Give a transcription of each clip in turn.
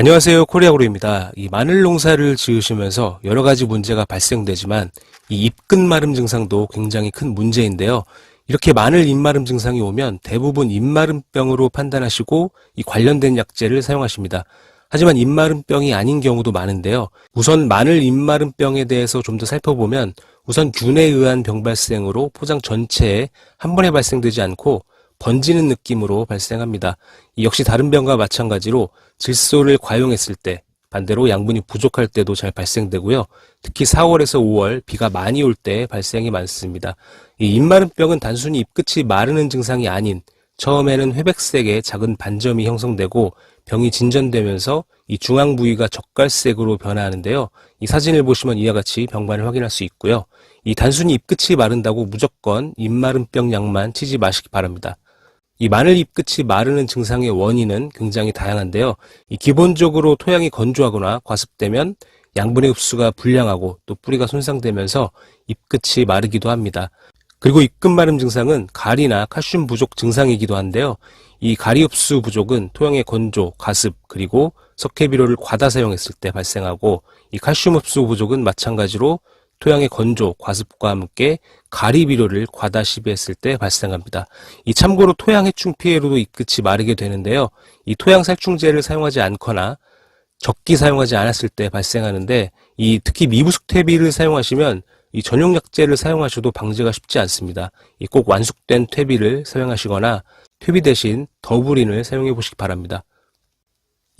안녕하세요. 코리아그로입니다. 이 마늘 농사를 지으시면서 여러 가지 문제가 발생되지만 이 잎끝 마름 증상도 굉장히 큰 문제인데요. 이렇게 마늘 잎마름 증상이 오면 대부분 잎마름병으로 판단하시고 이 관련된 약재를 사용하십니다. 하지만 잎마름병이 아닌 경우도 많은데요. 우선 마늘 잎마름병에 대해서 좀 더 살펴보면 우선 균에 의한 병 발생으로 포장 전체에 한 번에 발생되지 않고 번지는 느낌으로 발생합니다. 이 역시 다른 병과 마찬가지로 질소를 과용했을 때 반대로 양분이 부족할 때도 잘 발생되고요. 특히 4월에서 5월 비가 많이 올 때 발생이 많습니다. 이 잎마름병은 단순히 잎끝이 마르는 증상이 아닌 처음에는 회백색의 작은 반점이 형성되고 병이 진전되면서 이 중앙 부위가 젓갈색으로 변화하는데요. 이 사진을 보시면 이와 같이 병반을 확인할 수 있고요. 이 단순히 잎끝이 마른다고 무조건 잎마름병 약만 치지 마시기 바랍니다. 이 마늘 잎 끝이 마르는 증상의 원인은 굉장히 다양한데요. 이 기본적으로 토양이 건조하거나 과습되면 양분의 흡수가 불량하고 또 뿌리가 손상되면서 잎끝이 마르기도 합니다. 그리고 잎끝 마름 증상은 가리나 칼슘 부족 증상이기도 한데요. 이 가리 흡수 부족은 토양의 건조, 가습, 그리고 석회비료를 과다 사용했을 때 발생하고 이 칼슘 흡수 부족은 마찬가지로 토양의 건조, 과습과 함께 가리 비료를 과다 시비했을 때 발생합니다. 이 참고로 토양 해충 피해로도 잎끝이 마르게 되는데요. 이 토양 살충제를 사용하지 않거나 적기 사용하지 않았을 때 발생하는데 이 특히 미부숙 퇴비를 사용하시면 이 전용 약재를 사용하셔도 방제가 쉽지 않습니다. 이 꼭 완숙된 퇴비를 사용하시거나 퇴비 대신 더블인을 사용해 보시기 바랍니다.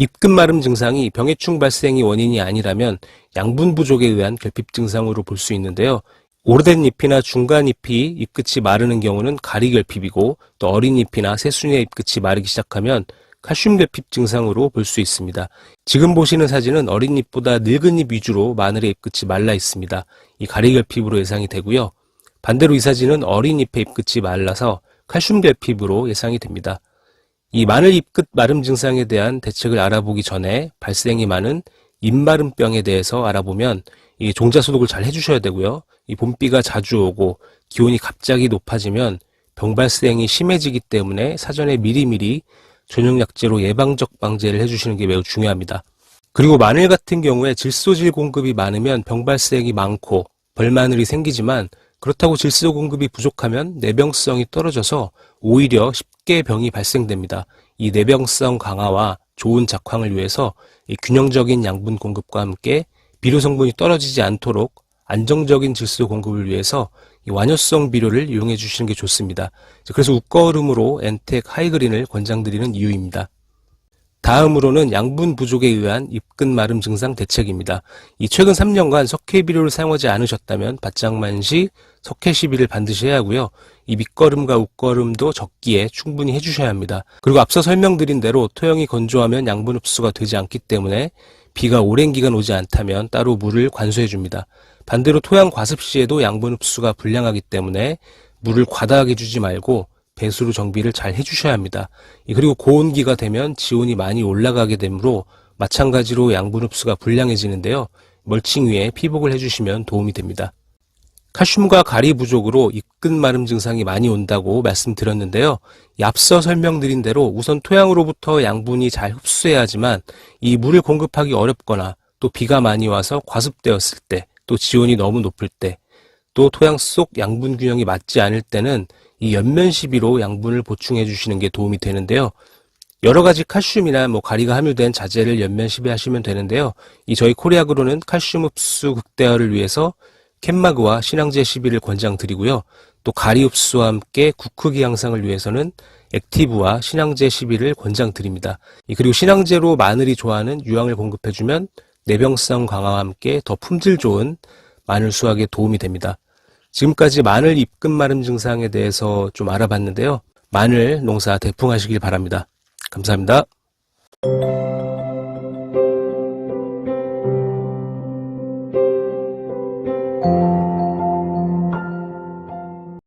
잎끝 마름 증상이 병해충 발생이 원인이 아니라면 양분 부족에 의한 결핍 증상으로 볼 수 있는데요. 오래된 잎이나 중간 잎이 잎끝이 마르는 경우는 가리 결핍이고 또 어린 잎이나 새순이의 잎끝이 마르기 시작하면 칼슘 결핍 증상으로 볼 수 있습니다. 지금 보시는 사진은 어린 잎보다 늙은 잎 위주로 마늘의 잎끝이 말라 있습니다. 이 가리 결핍으로 예상이 되고요. 반대로 이 사진은 어린 잎의 잎끝이 말라서 칼슘 결핍으로 예상이 됩니다. 이 마늘 잎끝 마름 증상에 대한 대책을 알아보기 전에 발생이 많은 잎마름병에 대해서 알아보면 이 종자 소독을 잘 해주셔야 되고요. 이 봄비가 자주 오고 기온이 갑자기 높아지면 병 발생이 심해지기 때문에 사전에 미리미리 전용 약재로 예방적 방제를 해주시는 게 매우 중요합니다. 그리고 마늘 같은 경우에 질소질 공급이 많으면 병 발생이 많고 벌마늘이 생기지만 그렇다고 질소 공급이 부족하면 내병성이 떨어져서 오히려 병이 발생됩니다. 이 내병성 강화와 좋은 작황을 위해서 이 균형적인 양분 공급과 함께 비료 성분이 떨어지지 않도록 안정적인 질소 공급을 위해서 이 완효성 비료를 이용해 주시는 게 좋습니다. 그래서 웃거름으로 엔텍 하이그린을 권장드리는 이유입니다. 다음으로는 양분 부족에 의한 잎끝 마름 증상 대책입니다. 이 최근 3년간 석회 비료를 사용하지 않으셨다면 바짝만 시 석회 시비를 반드시 해야 하고요. 이 밑거름과 웃거름도 적기에 충분히 해주셔야 합니다. 그리고 앞서 설명드린 대로 토양이 건조하면 양분 흡수가 되지 않기 때문에 비가 오랜 기간 오지 않다면 따로 물을 관수해 줍니다. 반대로 토양 과습 시에도 양분 흡수가 불량하기 때문에 물을 과다하게 주지 말고 배수로 정비를 잘 해주셔야 합니다. 그리고 고온기가 되면 지온이 많이 올라가게 되므로 마찬가지로 양분 흡수가 불량해지는데요. 멀칭 위에 피복을 해주시면 도움이 됩니다. 칼슘과 가리 부족으로 잎끝 마름 증상이 많이 온다고 말씀드렸는데요. 앞서 설명드린 대로 우선 토양으로부터 양분이 잘 흡수해야 하지만 이 물을 공급하기 어렵거나 또 비가 많이 와서 과습되었을 때 또 지온이 너무 높을 때 또 토양 속 양분 균형이 맞지 않을 때는 이 연면 시비로 양분을 보충해 주시는 게 도움이 되는데요. 여러 가지 칼슘이나 뭐 가리가 함유된 자재를 연면 시비하시면 되는데요. 이 저희 코리아그로는 칼슘 흡수 극대화를 위해서 캔마그와 신앙제 시비를 권장드리고요. 또 가리 흡수와 함께 구크기 향상을 위해서는 액티브와 신앙제 시비를 권장드립니다. 그리고 신앙제로 마늘이 좋아하는 유황을 공급해주면 내병성 강화와 함께 더 품질 좋은 마늘 수확에 도움이 됩니다. 지금까지 마늘 잎끝 마름 증상에 대해서 좀 알아봤는데요. 마늘 농사 대풍하시길 바랍니다. 감사합니다.